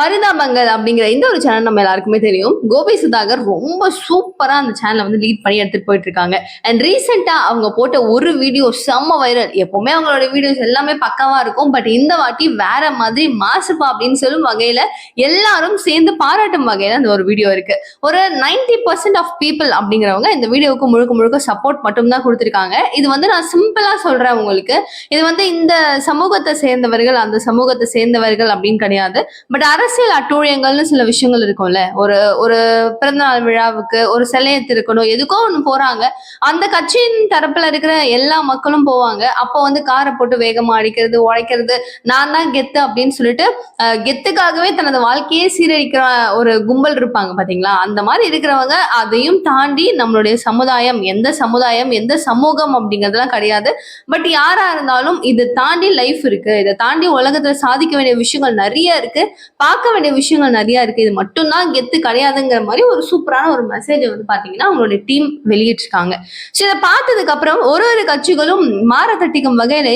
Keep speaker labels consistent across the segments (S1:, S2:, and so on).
S1: பரிதாபங்கள் அப்படிங்கிற இந்த ஒரு சேனல் நம்ம எல்லாருக்குமே தெரியும். கோபி சுதாகர் ரொம்ப சூப்பரா அந்த சேனலை வந்து லீட் பண்ணி எடுத்துட்டு போயிட்டு இருக்காங்க. அண்ட் ரீசெண்டா அவங்க போட்ட ஒரு வீடியோ செம்ம வைரல் எப்பவுமே அவங்களோட வீடியோஸ் எல்லாமே பக்காவா இருக்கும். பட் இந்த வாட்டி வேற மாதிரி மாசுப்பா அப்படின்னு சொல்லும் வகையில எல்லாரும் சேர்ந்து பாராட்டும் வகையில அந்த ஒரு வீடியோ இருக்கு. ஒரு 90% பர்சன்ட் ஆஃப் பீப்புள் அப்படிங்கிறவங்க இந்த வீடியோவுக்கு முழுக்க முழுக்க சப்போர்ட் மட்டும் தான் கொடுத்துருக்காங்க. இது வந்து நான் சிம்பிளா சொல்றேன் உங்களுக்கு. இது வந்து இந்த சமூகத்தை சேர்ந்தவர்கள் அந்த சமூகத்தை சேர்ந்தவர்கள் அப்படின்னு கிடையாது. பட் அரசியல் அட்டூழியங்கள்னு சில விஷயங்கள் இருக்கும்ல. ஒரு ஒரு பிறந்தநாள் விழாவுக்கு ஒரு சிலையை திருக்கணும் எதுக்கோ ஒன்று போறாங்க. அந்த கட்சியின் தரப்புல இருக்கிற எல்லா மக்களும் போவாங்க. அப்போ வந்து காரை போட்டு வேகமா அடிக்கிறது உழைக்கிறது நான் தான் கெத்து அப்படின்னு சொல்லிட்டு கெத்துக்காகவே தனது வாழ்க்கையே சீரழிக்கிற ஒரு கும்பல் இருப்பாங்க பாத்தீங்களா? அந்த மாதிரி இருக்கிறவங்க அதையும் தாண்டி நம்மளுடைய சமுதாயம் எந்த சமுதாயம் எந்த சமூகம் அப்படிங்கிறதுலாம் கிடையாது. பட் யாரா இருந்தாலும் இதை தாண்டி லைஃப் இருக்கு. இதை தாண்டி உலகத்துல சாதிக்க வேண்டிய விஷயங்கள் நிறைய இருக்கு. பார்க்க பார்க்க வேண்டிய விஷயங்கள் நிறைய இருக்கு. இது மட்டும்தான் கெத்து கிடையாதுங்கிற மாதிரி ஒரு சூப்பரான ஒரு மெசேஜ் வந்து பாத்தீங்கன்னா அவங்களுடைய டீம் வெளியிட்டிருக்காங்க. ஸோ இதை பார்த்ததுக்கு அப்புறம் ஒரு ஒரு கட்சிகளும் மாற தட்டிக்கும் வகையில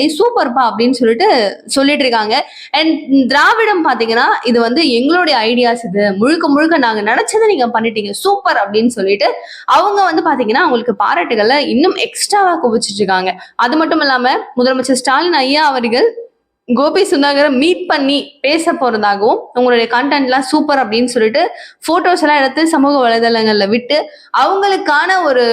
S1: பா அப்படின்னு சொல்லிட்டு சொல்லிட்டு இருக்காங்க அண்ட் திராவிடம் பாத்தீங்கன்னா இது வந்து எங்களுடைய ஐடியாஸ் இது. முழுக்க முழுக்க நாங்க நினைச்சதை நீங்க பண்ணிட்டீங்க. சூப்பர் அப்படின்னு சொல்லிட்டு அவங்க வந்து பாத்தீங்கன்னா அவங்களுக்கு பாராட்டுகளை இன்னும் எக்ஸ்ட்ராவா குவிச்சிட்டு இருக்காங்க அது மட்டும் இல்லாம முதலமைச்சர் ஸ்டாலின் ஐயா அவர்கள் கோபி சுதாகரை மீட் பண்ணி பேச போறதாகவும் உங்களுடைய கண்டென்ட்லாம் சூப்பர் அப்படின்னு சொல்லிட்டு போட்டோஸ் எல்லாம் எடுத்து சமூக வலைதளங்கள்ல விட்டு அவங்களுக்கான ஒரு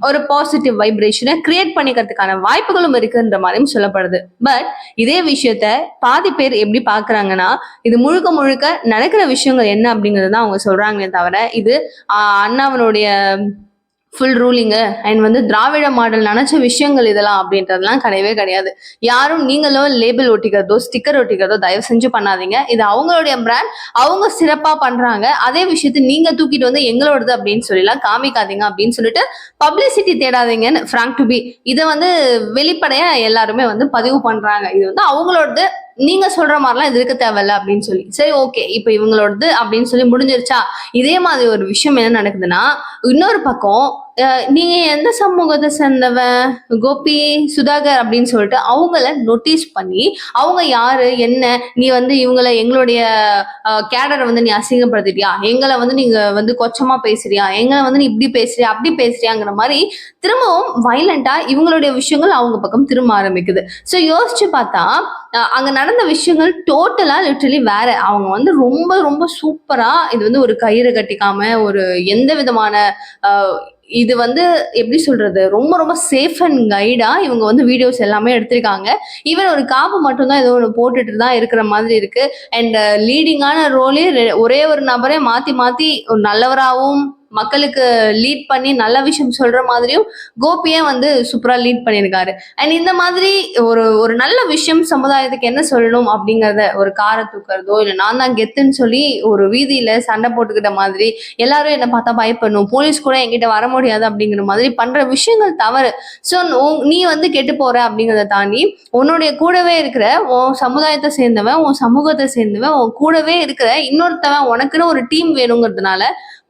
S1: ஒரு பாசிட்டிவ் வைப்ரேஷனை கிரியேட் பண்ணிக்கிறதுக்கான வாய்ப்புகளும் இருக்குன்ற மாதிரியும் சொல்லப்படுது. பட் இதே விஷயத்த பாதி பேர் எப்படி பாக்குறாங்கன்னா இது முழுக்க முழுக்க நடக்கிற விஷயங்கள் என்ன அப்படிங்கிறது தான் அவங்க சொல்றாங்களே தவிர இது அண்ணாவனுடைய ஃபுல் ரூலிங்கு அண்ட் வந்து திராவிட மாடல் நினைச்ச விஷயங்கள் இதெல்லாம் அப்படின்றதுலாம் கிடையவே கிடையாது. யாரும் நீங்களும் லேபிள் ஒட்டிக்கிறதோ ஸ்டிக்கர் ஒட்டிக்கிறதோ தயவு செஞ்சு பண்ணாதீங்க. இது அவங்களுடைய பிராண்ட் அவங்க சிறப்பாக பண்ணுறாங்க அதே விஷயத்தை நீங்கள் தூக்கிட்டு வந்து எங்களோடது அப்படின்னு சொல்லிலாம் காமிக்காதீங்க அப்படின்னு சொல்லிட்டு பப்ளிசிட்டி தேடாதீங்கன்னு ஃப்ராங்க் டு பி இதை வந்து வெளிப்படையாக எல்லாருமே வந்து பதிவு பண்ணுறாங்க இது வந்து அவங்களோடது நீங்க சொல்ற மாதிரிலாம் இது இருக்க தேவையில்ல அப்படின்னு சொல்லி. சரி ஓகே இப்போ இவங்களோடது அப்படின்னு சொல்லி முடிஞ்சிருச்சா? இதே மாதிரி ஒரு விஷயம் என்ன நடக்குதுன்னா இன்னொரு பக்கம் நீங்க எந்த சமூகத்தை சேர்ந்தவன் கோபி சுதாகர் அப்படின்னு சொல்லிட்டு அவங்கள நோட்டீஸ் பண்ணி அவங்க யாரு என்ன நீ வந்து இவங்கள எங்களுடைய கேடரை வந்து நீ அசிங்கப்படுத்திட்டியா? எங்களை வந்து நீங்க வந்து கொச்சமா பேசுறியா? எங்களை வந்து நீ இப்படி பேசுறியா? அப்படி பேசுறியாங்கிற மாதிரி திரும்பவும் வைலண்டா இவங்களுடைய விஷயங்கள் அவங்க பக்கம் திரும்ப ஆரம்பிக்குது. ஸோ யோசிச்சு பார்த்தா அங்க நடந்த விஷயங்கள் டோட்டலா லிட்ரலி வேற. அவங்க வந்து ரொம்ப ரொம்ப சூப்பரா இது வந்து ஒரு கயிறு கட்டிக்காம ஒரு எந்த விதமான இது வந்து எப்படி சொல்றது ரொம்ப ரொம்ப சேஃப் அண்ட் கைடா இவங்க வந்து வீடியோஸ் எல்லாமே எடுத்திருக்காங்க. ஈவன் ஒரு காப்பு மட்டும்தான் ஏதோ ஒன்று போட்டுட்டு தான் இருக்கிற மாதிரி இருக்கு. அண்ட் லீடிங்கான ரோலே ஒரே ஒரு நபரே மாத்தி மாத்தி ஒரு நல்லவராகவும் மக்களுக்கு லீட் பண்ணி நல்ல விஷயம் சொல்ற மாதிரியும் கோபியே வந்து சூப்பரா லீட் பண்ணியிருக்காரு. அண்ட் இந்த மாதிரி ஒரு ஒரு நல்ல விஷயம் சமுதாயத்துக்கு என்ன சொல்லணும் அப்படிங்கறத ஒரு காரை தூக்குறதோ இல்லை நான் தான் கெத்துன்னு சொல்லி ஒரு வீதியில சண்டை போட்டுக்கிட்ட மாதிரி எல்லாரும் என்னை பார்த்தா பயப்படணும். போலீஸ் கூட என்கிட்ட வர முடியாது அப்படிங்கிற மாதிரி பண்ற விஷயங்கள் தவறு. ஸோ நீ வந்து கெட்டு போற அப்படிங்கிறத தாண்டி உன்னுடைய கூடவே இருக்கிற உன் சமுதாயத்தை சேர்ந்தவன் உன் சமூகத்தை சேர்ந்தவன் உன் கூடவே இருக்கிற இன்னொருத்தவன் உனக்குன்னு ஒரு டீம் வேணுங்கிறதுனால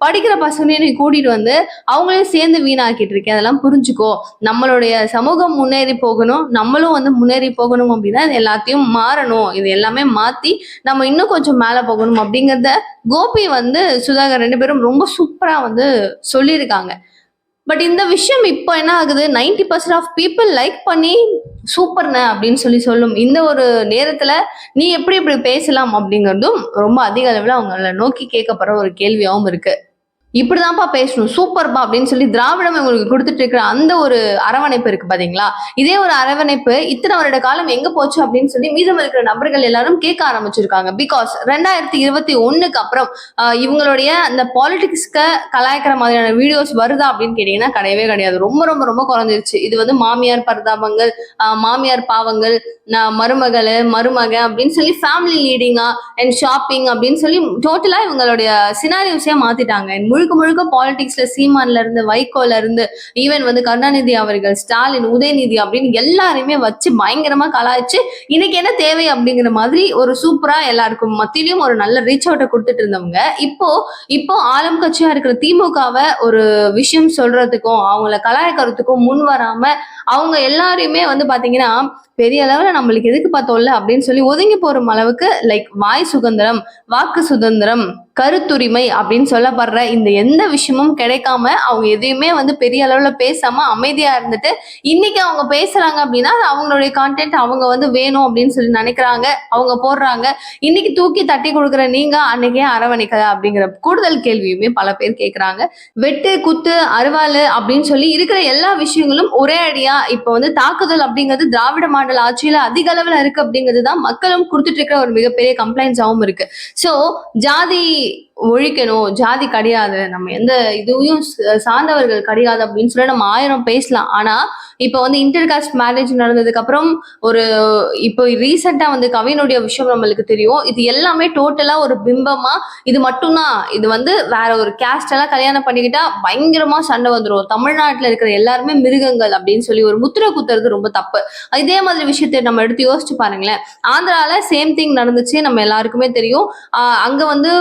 S1: படிக்கிற பசங்களையும் நீ கூட்டிட்டு வந்து அவங்களையும் சேர்ந்து வீணாக்கிட்டு இருக்கேன். அதெல்லாம் புரிஞ்சுக்கோ. நம்மளுடைய சமூகம் முன்னேறி போகணும். நம்மளும் வந்து முன்னேறி போகணும் அப்படின்னா இது எல்லாத்தையும் மாறணும். இது எல்லாமே மாத்தி நம்ம இன்னும் கொஞ்சம் மேல போகணும் அப்படிங்கறத கோபி வந்து சுதாகர் ரெண்டு பேரும் ரொம்ப சூப்பரா வந்து சொல்லியிருக்காங்க. பட் இந்த விஷயம் இப்போ என்ன ஆகுது? 90% பர்சன்ட் ஆஃப் பீப்புள் லைக் பண்ணி சூப்பர்ண்ண அப்படின்னு சொல்லி சொல்லும். இந்த ஒரு நேரத்துல நீ எப்படி இப்படி பேசலாம் அப்படிங்கிறதும் ரொம்ப அதிக அளவில் அவங்கள நோக்கி கேட்கப்படுற ஒரு கேள்வியாகவும் இருக்கு. இப்படிதான்ப்பா பேசணும். சூப்பர்ப்பா அப்படின்னு சொல்லி திராவிடம் இவங்களுக்கு கொடுத்துட்டு இருக்கிற அந்த ஒரு அரவணைப்பு இருக்கு பாத்தீங்களா? இதே ஒரு அரவணைப்பு இத்தனை வருட காலம் எங்க போச்சு அப்படின்னு சொல்லி மீதம் இருக்கிற நபர்கள் எல்லாரும் கேட்க ஆரம்பிச்சிருக்காங்க. பிகாஸ் ரெண்டாயிரத்தி இருபத்தி ஒண்ணுக்கு அப்புறம் இவங்களுடைய அந்த பாலிடிக்ஸ்க்கு கலாய்க்கிற மாதிரியான வீடியோஸ் வருதா அப்படின்னு கேட்டீங்கன்னா கிடையவே கிடையாது. ரொம்ப ரொம்ப ரொம்ப குறைஞ்சிருச்சு. இது வந்து மாமியார் பரிதாபங்கள் மாமியார் பாவங்கள் மருமகள் மருமக அப்படின்னு சொல்லி ஃபேமிலி லீடிங்கா அண்ட் ஷாப்பிங் அப்படின்னு சொல்லி டோட்டலா இவங்களுடைய சினாரியோஸே மாத்திட்டாங்க. முழு முழுக்க முழுக்க பாலிடிக்ஸ்ல சீமான்ல இருந்து வைகோல இருந்து ஈவன் வந்து கருணாநிதி அவர்கள் ஸ்டாலின் உதயநிதி அப்படின்னு எல்லாருமே வச்சு பயங்கரமா கலாய்ச்சு இன்னைக்கு என்ன தேவை அப்படிங்கிற மாதிரி ஒரு சூப்பரா எல்லாருக்கும் மத்தியிலும் ஒரு நல்ல ரீச் அவுட்டை கொடுத்துட்டு இருந்தவங்க. இப்போ இப்போ ஆளும் கட்சியா இருக்கிற திமுகவை ஒரு விஷயம் சொல்றதுக்கும் அவங்கள கலாய்க்கிறதுக்கும் முன் வராம அவங்க எல்லாரையுமே வந்து பாத்தீங்கன்னா பெரிய அளவுல நம்மளுக்கு எதுக்கு பார்த்தோம்ல அப்படின்னு சொல்லி ஒதுங்கி போற அளவுக்கு லைக் வாய் சுதந்திரம் வாக்கு சுதந்திரம் கருத்துரிமை அப்படின்னு சொல்லப்படுற இந்த எந்த விஷயமும் கிடைக்காம அவங்க எதையுமே வந்து பெரிய அளவுல பேசாம அமைதியா இருந்துட்டு இன்னைக்கு அவங்க பேசுறாங்க அப்படின்னா அது அவங்களுடைய கான்டென்ட் அவங்க வந்து வேணும் அப்படின்னு சொல்லி நினைக்கிறாங்க. அவங்க போடுறாங்க. இன்னைக்கு தூக்கி தட்டி கொடுக்குற நீங்க அன்னைக்கே அரவணைக்கல அப்படிங்கிற கூடுதல் கேள்வியுமே பல பேர் கேட்கறாங்க வெட்டு குத்து அருவாள் அப்படின்னு சொல்லி இருக்கிற எல்லா விஷயங்களும் ஒரே அடியா இப்ப வந்து தாக்குதல் அப்படிங்கிறது திராவிட மாடல் ஆட்சியில அதிக அளவுல இருக்கு அப்படிங்கிறது தான் மக்களும் கொடுத்துட்டு இருக்கிற ஒரு மிகப்பெரிய கம்ப்ளைண்ட்ஸாவும் இருக்கு. ஸோ ஜாதி चाहिए ஒழிக்கணும் ஜாதி கிடையாது நம்ம எந்த இதுவையும் சார்ந்தவர்கள் கிடையாது அப்படின்னு சொல்லி நம்ம ஆயிரம் பேசலாம். ஆனா இப்போ வந்து இன்டர் காஸ்ட் மேரேஜ் நடந்ததுக்கு அப்புறம் ஒரு இப்போ ரீசெண்டா வந்து கவினுடைய விஷயம் நம்மளுக்கு தெரியும். இது எல்லாமே டோட்டலா ஒரு பிம்பமா இது மட்டும்தான். இது வந்து வேற ஒரு கேஸ்ட் எல்லாம் கல்யாணம் பண்ணிக்கிட்டா பயங்கரமா சண்டை வந்துடும் தமிழ்நாட்டுல இருக்கிற எல்லாருமே மிருகங்கள் அப்படின்னு சொல்லி ஒரு முத்திரை குத்துறது ரொம்ப தப்பு. இதே மாதிரி விஷயத்தை நம்ம எடுத்து யோசிச்சு பாருங்களேன். ஆந்திரால சேம் திங் நடந்துச்சு நம்ம எல்லாருக்குமே தெரியும். அங்க வந்து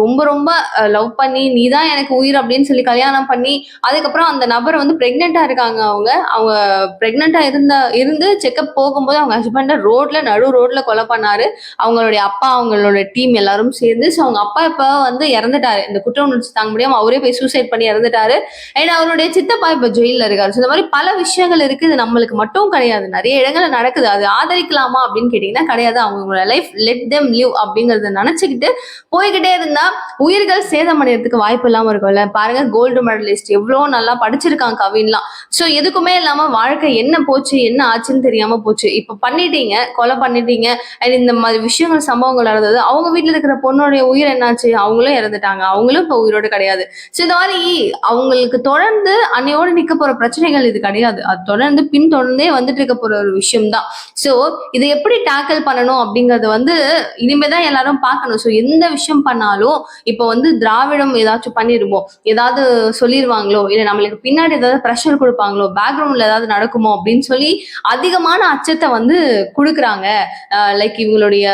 S1: ரொம்ப ரொம்ப லவ் பண்ணி நீ தான் எனக்கு உயிர் அப்படின்னு சொல்லி கல்யாணம் பண்ணி அதுக்கப்புறம் அந்த நபர் வந்து பிரெக்னெண்டா இருக்காங்க அவங்க. அவங்க பிரெக்னெண்டா இருந்த இருந்து செக்கப் போகும்போது அவங்க ஹஸ்பண்டை ரோட்ல நடு ரோட்ல கொலை பண்ணாரு. அவங்களுடைய அப்பா அவங்களோட டீம் எல்லாரும் சேர்ந்து ஸோ அவங்க அப்பா இப்ப வந்து இறந்துட்டாரு. இந்த குற்ற உணர்ச்சி தாங்க முடியாம அவரே போய் சூசைட் பண்ணி இறந்துட்டாரு. அண்ட் அவருடைய சித்தப்பா இப்ப ஜெயிலில் இருக்காரு. ஸோ இந்த மாதிரி பல விஷயங்கள் இருக்கு. இது நம்மளுக்கு மட்டும் கிடையாது. நிறைய இடங்கள்ல நடக்குது. அது ஆதரிக்கலாமா அப்படின்னு கேட்டீங்கன்னா கிடையாது. அவங்களோட லைஃப் லெட் தெம் லிவ் அப்படிங்கறத நினைச்சுக்கிட்டு போய்கிட்டே இருந்தா உயிர்கள் சேதமடைறதுக்கு வாய்ப்பு இல்லாம இருக்கும்ல. பாருங்க கோல்டு மெடலிஸ்ட் எவ்வளோ நல்லா படிச்சிருக்காங்க கவின்லாம். ஸோ எதுக்குமே இல்லாம வாழ்க்கை என்ன போச்சு என்ன ஆச்சுன்னு தெரியாம போச்சு. இப்போ பண்ணிட்டீங்க கொலை பண்ணிட்டீங்க அண்ட் இந்த மாதிரி விஷயங்கள் சம்பவங்கள் நடந்தது அவங்க வீட்டில் இருக்கிற பொண்ணுடைய உயிர் என்னாச்சு? அவங்களும் இறந்துட்டாங்க. அவங்களும் இப்போ உயிரோடு கிடையாது. ஸோ இந்த மாதிரி அவங்களுக்கு தொடர்ந்து அன்னையோடு நிக்க போற பிரச்சனைகள் இது கிடையாது. அது தொடர்ந்து பின் தொடர்ந்தே வந்துட்டு இருக்க போற ஒரு விஷயம் தான் ஸோ இதை எப்படி டேக்கிள் பண்ணணும் அப்படிங்கறது வந்து இனிமேதான் எல்லாரும் பார்க்கணும். ஸோ எந்த விஷயம் பண்ணாலும் இப்போ வந்து திராவிடம் ஏதாச்சும் பண்ணிருமோ? ஏதாவது சொல்லிடுவாங்களோ இல்லை நம்மளுக்கு பின்னாடி ஏதாவது ப்ரெஷர் கொடுப்பாங்களோ? பேக்ரவுண்ட்ல ஏதாவது நடக்குமோ? அப்படின்னு சொல்லி அதிகமான அச்சத்தை வந்து கொடுக்குறாங்க. லைக் இவங்களுடைய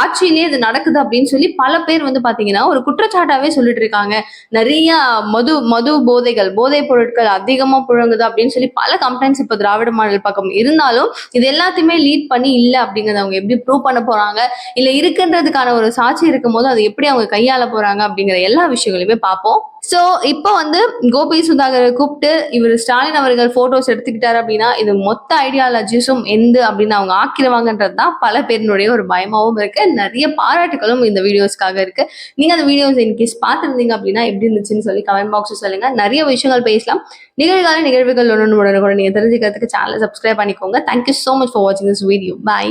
S1: ஆட்சியிலே இது நடக்குது அப்படின்னு சொல்லி பல பேர் வந்து பாத்தீங்கன்னா ஒரு குற்றச்சாட்டாவே சொல்லிட்டு இருக்காங்க. நிறைய மது மது போதைகள் போதைப் பொருட்கள் அதிகமா புழங்குது அப்படின்னு சொல்லி பல கம்ப்ளைண்ட்ஸ் இப்போ திராவிட மாடல் பக்கம் இருந்தாலும் இது எல்லாத்தையுமே லீட் பண்ணி இல்லை அப்படிங்கறத அவங்க எப்படி ப்ரூவ் பண்ண போறாங்க? இல்ல இருக்குன்றதுக்கான ஒரு சாட்சி இருக்கும் போது அதை எப்படி அவங்க கையாள போறாங்க? அப்படிங்கிற எல்லா விஷயங்களையுமே பார்ப்போம். சோ இப்போ வந்து கோபி சுதாகரை கூப்பிட்டு இவர் ஸ்டாலின் அவர்கள் போட்டோஸ் எடுத்துக்கிட்டாரு அப்படின்னா இது மொத்த ஐடியாலஜிஸும் எந்த அப்படின்னு அவங்க ஆக்கிடுவாங்கன்றது தான் பல பேரினுடைய ஒரு பயமாவும் இருக்கு. நிறைய பாராட்டுகளும் இந்த வீடியோஸ்க்காக இருக்கு. நீங்க அந்த வீடியோஸ் இன்கேஸ் பார்த்துருந்தீங்க அப்படின்னா எப்படி இருந்துச்சுன்னு சொல்லி கமெண்ட் பாக்ஸ் சொல்லுங்க. நிறைய விஷயங்கள் பேசலாம். நிகழ்கால நிகழ்வுகள் ஒன்று உடனே கூட நீங்க தெரிஞ்சுக்கிறதுக்கு சேனலை சப்ஸ்கிரைப் பண்ணிக்கோங்க. Thank you so much for வாட்சிங் திஸ் வீடியோ பை